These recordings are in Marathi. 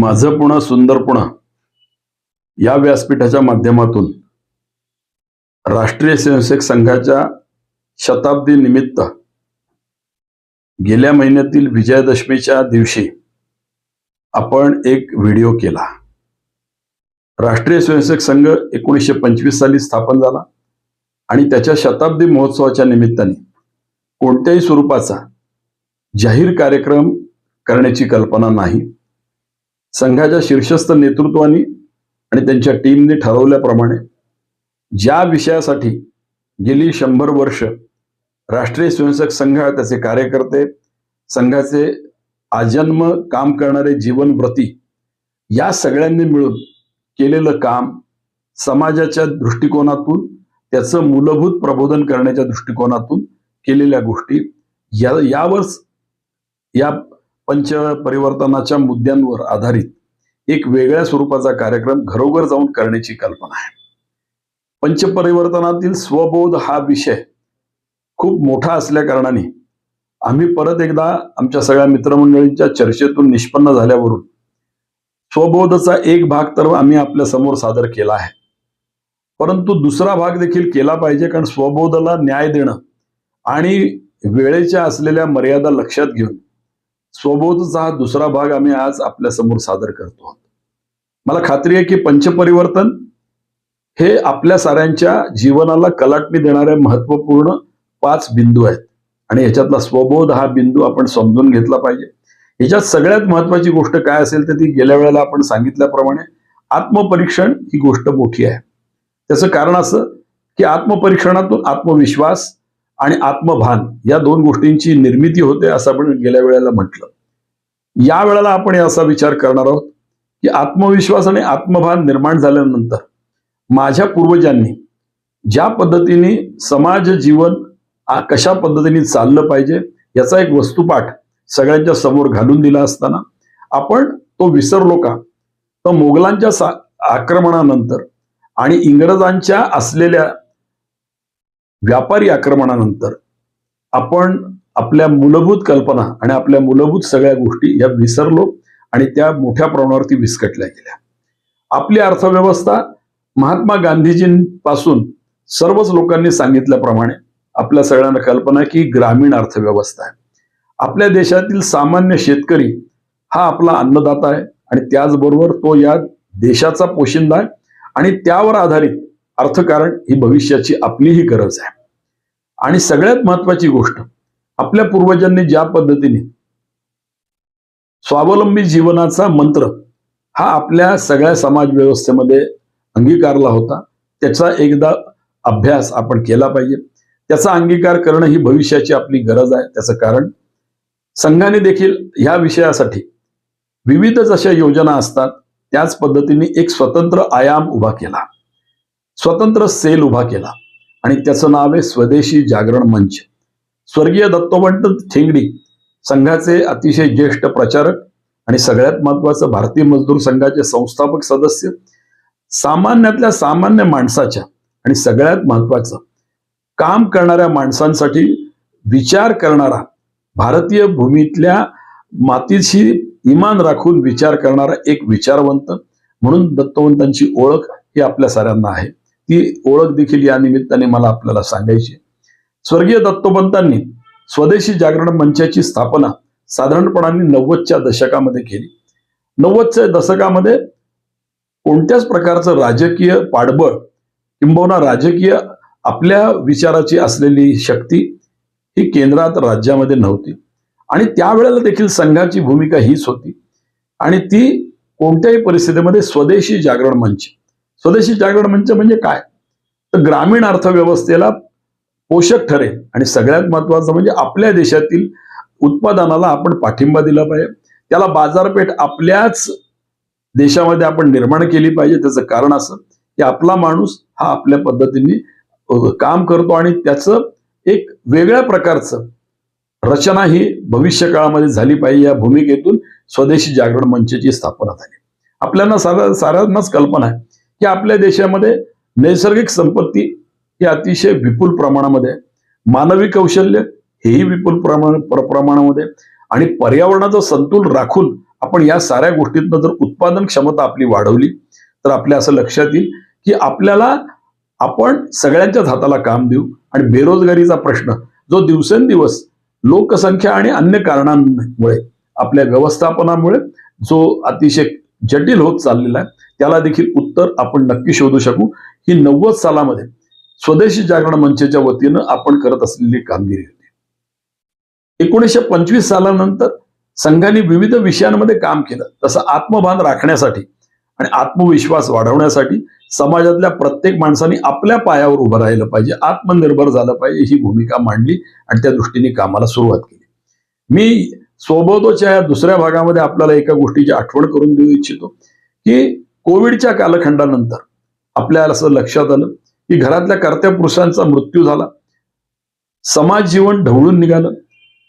माझं पुणं सुंदर पुणं या व्यासपीठाच्या माध्यमातून राष्ट्रीय स्वयंसेवक संघाच्या शताब्दी निमित्त गेल्या महिन्यातील विजयादशमीच्या दिवशी आपण एक व्हिडिओ केला. राष्ट्रीय स्वयंसेवक संघ एकोणीसशे पंचवीस साली स्थापन झाला आणि त्याच्या शताब्दी महोत्सवाच्या निमित्ताने कोणत्याही स्वरूपाचा जाहीर कार्यक्रम करण्याची कल्पना नाही. संघाच्या शीर्षस्थ नेतृत्वाने आणि त्यांच्या टीमने ठरवल्याप्रमाणे ज्या विषयासाठी गेली शंभर वर्ष राष्ट्रीय स्वयंसेवक संघ त्याचे कार्यकर्ते संघाचे आजन्म काम करणारे जीवनव्रती या सगळ्यांनी मिळून केलेलं काम समाजाच्या दृष्टिकोनातून त्याचं मूलभूत प्रबोधन करण्याच्या दृष्टिकोनातून केलेल्या गोष्टी या यावर या पंच परिवर्तनाच्या मुद्द्यांवर आधारित एक वेगळ्या स्वरूपाचा कार्यक्रम घरोघर जाऊन करण्याची कल्पना आहे. पंचपरिवर्तनातील स्वबोध हा विषय खूप मोठा असल्या कारणाने आम्ही परत एकदा आमच्या सगळ्या मित्रमंडळींच्या चर्चेतून निष्पन्न झाल्यावरून स्वबोधचा एक भाग तर आम्ही आपल्यासमोर सादर केला आहे. परंतु दुसरा भाग देखील केला पाहिजे कारण स्वबोधाला न्याय देणं आणि वेळेच्या असलेल्या मर्यादा लक्षात घेऊन स्वबोधचा हा दुसरा भाग आम्ही आज आपल्यासमोर सादर करतो आहोत. मला खात्री आहे की पंचपरिवर्तन हे आपल्या साऱ्यांच्या जीवनाला कलाटणी देणारे महत्त्वपूर्ण पाच बिंदू आहेत. आणि याच्यातला स्वबोध हा बिंदू आपण समजून घेतला पाहिजे. याच्यात सगळ्यात महत्वाची गोष्ट काय असेल तर ती गेल्या वेळेला आपण सांगितल्याप्रमाणे आत्मपरीक्षण ही गोष्ट मोठी आहे. त्याचं कारण असं की आत्मपरीक्षणातून आत्मविश्वास आणि आत्मभान या दोन गोष्टींची निर्मिती होते असं आपण गेल्या वेळेला म्हटलं. या वेळेला आपण असा विचार करणार आहोत की आत्मविश्वास आणि आत्मभान निर्माण झाल्यानंतर माझ्या पूर्वजांनी ज्या पद्धतीने समाज जीवन कशा पद्धतीने चाललं पाहिजे याचा एक वस्तुपाठ सगळ्यांच्या समोर घालून दिला असताना आपण तो विसरलो का? तर मोगलांच्या सा- आक्रमणानंतर आणि इंग्रजांच्या असलेल्या व्यापारी आक्रमणानंतर आपण आपल्या मूलभूत कल्पना आणि आपल्या मूलभूत सगळ्या गोष्टी या विसरलो आणि त्या मोठ्या प्रमाणावरती विस्कटल्या गेल्या. आपली अर्थव्यवस्था महात्मा गांधीजींपासून सर्वच लोकांनी सांगितल्याप्रमाणे आपल्या सगळ्यांना कल्पना की ग्रामीण अर्थव्यवस्था आहे. आपल्या देशातील सामान्य शेतकरी हा आपला अन्नदाता आहे आणि त्याचबरोबर तो या देशाचा पोशिंदा आहे आणि त्यावर आधारित अर्थकारण ही भविष्याची आपलीही गरज आहे. आणि सगळ्यात महत्वाची गोष्ट आपल्या पूर्वजांनी ज्या पद्धतीने स्वावलंबी जीवनाचा मंत्र हा आपल्या सगळ्या समाज व्यवस्थेमध्ये अंगीकारला होता त्याचा एकदा अभ्यास आपण केला पाहिजे. त्याचा अंगीकार करणं ही भविष्याची आपली गरज आहे त्याचं कारण संघाने देखील ह्या विषयासाठी विविध जशा योजना असतात त्याच पद्धतीने एक स्वतंत्र आयाम उभा केला. स्वतंत्र सेल उभा केला. आणि त्याचं नाव आहे स्वदेशी जागरण मंच. स्वर्गीय दत्तोबंत ठेंगडी संघाचे अतिशय ज्येष्ठ प्रचारक आणि सगळ्यात महत्वाचं भारतीय मजदूर संघाचे संस्थापक सदस्य सामान्यातल्या सामान्य माणसाच्या आणि सगळ्यात महत्वाचं काम करणाऱ्या माणसांसाठी विचार करणारा भारतीय भूमीतल्या मातीशी इमान राखून विचार करणारा एक विचारवंत म्हणून दत्तवंतांची ओळख ही आपल्या साऱ्यांना आहे. ती ओळख देखील या निमित्ताने मला आपल्याला सांगायची स्वर्गीय दत्तोपंतांनी स्वदेशी जागरण मंचाची स्थापना साधारणपणाने नव्वदच्या दशकामध्ये केली. नव्वदच्या दशकामध्ये कोणत्याच प्रकारचं राजकीय पाठबळ किंबहुना राजकीय आपल्या विचाराची असलेली शक्ती ही केंद्रात राज्यामध्ये नव्हती. आणि त्यावेळेला देखील संघाची भूमिका हीच होती. आणि ती कोणत्याही परिस्थितीमध्ये स्वदेशी जागरण मंच स्वदेशी जागरण मंच म्हणजे काय? तर ग्रामीण अर्थव्यवस्थेला पोषक ठरेल. आणि सगळ्यात महत्वाचं म्हणजे आपल्या देशातील उत्पादनाला आपण पाठिंबा दिला पाहिजे. त्याला बाजारपेठ आपल्याच देशामध्ये आपण निर्माण केली पाहिजे. त्याचं कारण असं की आपला माणूस हा आपल्या पद्धतीने काम करतो आणि त्याचं एक वेगळ्या प्रकारचं रचना ही भविष्य काळामध्ये झाली पाहिजे या भूमिकेतून स्वदेशी जागरण मंचची स्थापना झाली. आपल्याला सारा साऱ्यांनाच कल्पना आहे. की आपल्या देशामध्ये नैसर्गिक संपत्ती ही अतिशय विपुल प्रमाणामध्ये आहे. मानवी कौशल्य हेही विपुल प्रमाण प्रमाणामध्ये आणि पर्यावरणाचं संतुल राखून आपण या साऱ्या गोष्टीतनं जर उत्पादन क्षमता आपली वाढवली तर आपल्या असं लक्षात येईल की आपल्याला आपण सगळ्यांच्याच हाताला काम देऊ आणि बेरोजगारीचा प्रश्न जो दिवसेंदिवस लोकसंख्या आणि अन्य कारणांमुळे आपल्या व्यवस्थापनामुळे जो अतिशय जटिल होत चाललेला आहे त्याला देखील उत्तर आपण नक्की शोधू शकू. ही नव्वद सालामध्ये स्वदेशी जागरण मंचच्या वतीनं आपण करत असलेली कामगिरी होती. एकोणीसशे पंचवीस सालानंतर संघाने विविध विषयांमध्ये काम केलं. तसं आत्मभान राखण्यासाठी आणि आत्मविश्वास वाढवण्यासाठी समाजातल्या प्रत्येक माणसाने आपल्या पायावर उभं राहिलं पाहिजे. आत्मनिर्भर झालं पाहिजे ही भूमिका मांडली आणि त्या दृष्टीने कामाला सुरुवात केली. मी सोबतच्या या दुसऱ्या भागामध्ये आपल्याला एका गोष्टीची आठवण करून देऊ इच्छितो की कोविडच्या कालखंडानंतर आपल्याला असं लक्षात आलं की घरातल्या कर्त्या पुरुषांचा मृत्यू झाला. समाज जीवन ढवळून निघालं.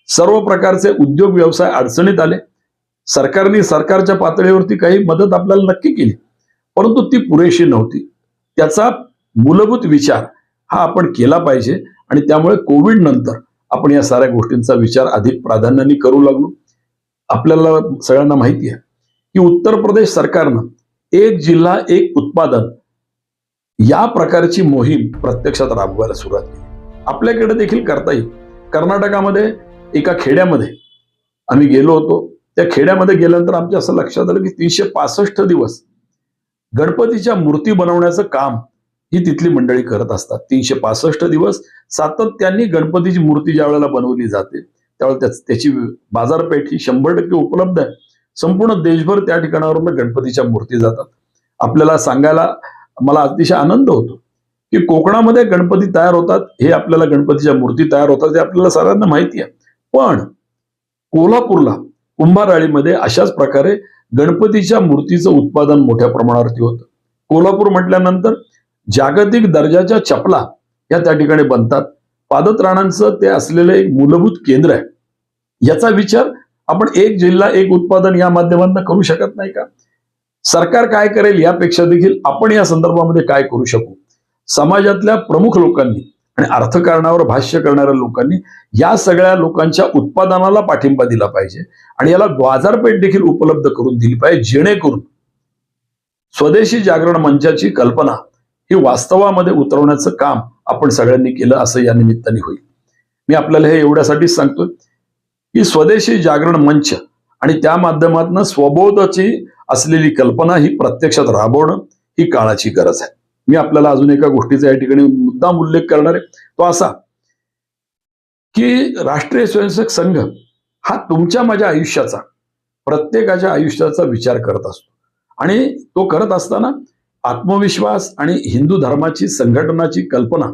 सर्व प्रकारचे उद्योग व्यवसाय अडचणीत आले. सरकारने सरकारच्या पातळीवरती काही मदत आपल्याला नक्की केली. परंतु ती पुरेशी नव्हती. त्याचा मूलभूत विचार हा आपण केला पाहिजे आणि त्यामुळे कोविड नंतर आपण या साऱ्या गोष्टींचा विचार अधिक प्राधान्याने करू लागलो. आपल्याला सगळ्यांना माहिती आहे की उत्तर प्रदेश सरकारनं एक जिल्हा एक उत्पादन. या प्रकारची मोहीम प्रत्यक्षात राबवायला सुरुवात केली. आपल्याकडे देखील करता येईल. कर्नाटकामध्ये एका खेड्यामध्ये आम्ही गेलो होतो. त्या खेड्यामध्ये गेल्यानंतर आमच्या असं लक्षात आलं की तीनशे पासष्ट दिवस गणपतीच्या मूर्ती बनवण्याचं काम ही तिथली मंडळी करत असतात. तीनशे पासष्ट दिवस सातत्याने गणपतीची मूर्ती ज्या वेळेला बनवली जाते त्यावेळेला त्याची बाजारपेठ ही शंभर टक्के उपलब्ध आहे. संपूर्ण देशभर त्या ठिकाणावरून गणपतीच्या मूर्ती जातात. आपल्याला सांगायला मला अतिशय आनंद होतो की कोकणामध्ये गणपती तयार होतात हे आपल्याला गणपतीच्या मूर्ती तयार होतात हे आपल्याला सर्वांना माहिती आहे. पण कोल्हापूरला कुंभाराळीमध्ये अशाच प्रकारे गणपतीच्या मूर्तीचं उत्पादन मोठ्या प्रमाणावरती होतं. कोल्हापूर म्हटल्यानंतर जागतिक दर्जाच्या चपला या त्या ठिकाणी बनतात. पादत्राणांचं ते असलेलं एक मूलभूत केंद्र आहे. याचा विचार आपण एक जिल्हा एक उत्पादन या माध्यमातून करू शकत नाही का? सरकार काय करेल यापेक्षा देखील आपण या संदर्भामध्ये काय करू शकू? समाजातल्या प्रमुख लोकांनी आणि अर्थकारणावर भाष्य करणाऱ्या लोकांनी या सगळ्या लोकांच्या उत्पादनाला पाठिंबा दिला पाहिजे आणि याला बाजारपेठ देखील उपलब्ध करून दिली पाहिजे जेणेकरून स्वदेशी जागरण मंचाची कल्पना ही वास्तवामध्ये उतरवण्याचं काम आपण सगळ्यांनी केलं असं या निमित्ताने होईल. मी आपल्याला हे एवढ्यासाठीच सांगतोय. की स्वदेशी जागरण मंच आणि त्या माध्यमातून स्वबोधाची असलेली कल्पना ही प्रत्यक्षात राबवणं ही काळाची गरज आहे. मी आपल्याला अजून एका गोष्टीचा या ठिकाणी मुद्दाम उल्लेख करणार आहे. तो असा की राष्ट्रीय स्वयंसेवक संघ हा तुमच्या माझ्या आयुष्याचा प्रत्येकाच्या आयुष्याचा विचार करत असतो. आणि तो करत असताना आत्मविश्वास आणि हिंदू धर्माची संघटनाची कल्पना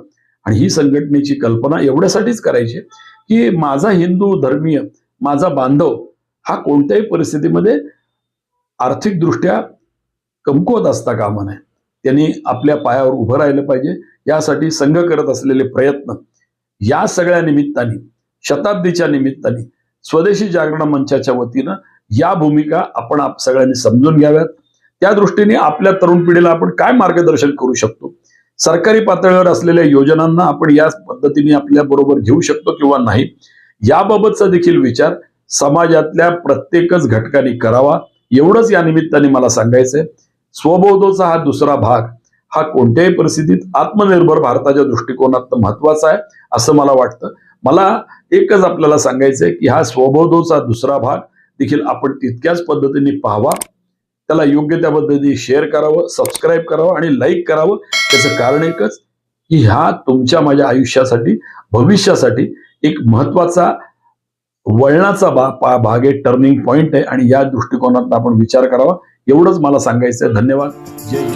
आणि ही संघटनेची कल्पना एवढ्यासाठीच करायची की माझा हिंदू धर्मीय माझा बांधव हा कोणत्याही परिस्थितीमध्ये आर्थिकदृष्ट्या कमकुवत असता कामा नये. त्यांनी आपल्या पायावर उभं राहिलं पाहिजे. यासाठी संघ करत असलेले प्रयत्न या सगळ्या निमित्ताने शताब्दीच्या निमित्ताने स्वदेशी जागरण मंचाच्या वतीनं या भूमिका आपण आप सगळ्यांनी समजून घ्याव्यात. त्या दृष्टीने आपल्या तरुण पिढीला आपण काय मार्गदर्शन करू शकतो? सरकारी पातळीवर असलेल्या योजनांना आपण या पद्धतीने आपल्या बरोबर घेऊ शकतो किंवा नाही याबाबतचा देखील विचार समाजातल्या प्रत्येकच घटकाने करावा. एवढंच या निमित्ताने मला सांगायचंय. स्वबोधोचा हा दुसरा भाग हा कोणत्याही परिस्थितीत आत्मनिर्भर भारताच्या दृष्टिकोनात महत्त्वाचा आहे असं मला वाटतं. मला एकच आपल्याला सांगायचंय की हा स्वबोधोचा दुसरा भाग देखील आपण तितक्याच पद्धतीने पाहावा. त्याला योग्य त्या पद्धतीने शेअर करावं सबस्क्राईब करावं आणि लाईक करावं. त्याचं कारण एकच की हा तुमच्या माझ्या आयुष्यासाठी भविष्यासाठी एक महत्त्वाचा वळणाचा बा पा- भाग आहे टर्निंग पॉइंट आहे. आणि या दृष्टिकोनातून आपण विचार करावा. एवढंच मला सांगायचं आहे. धन्यवाद. जय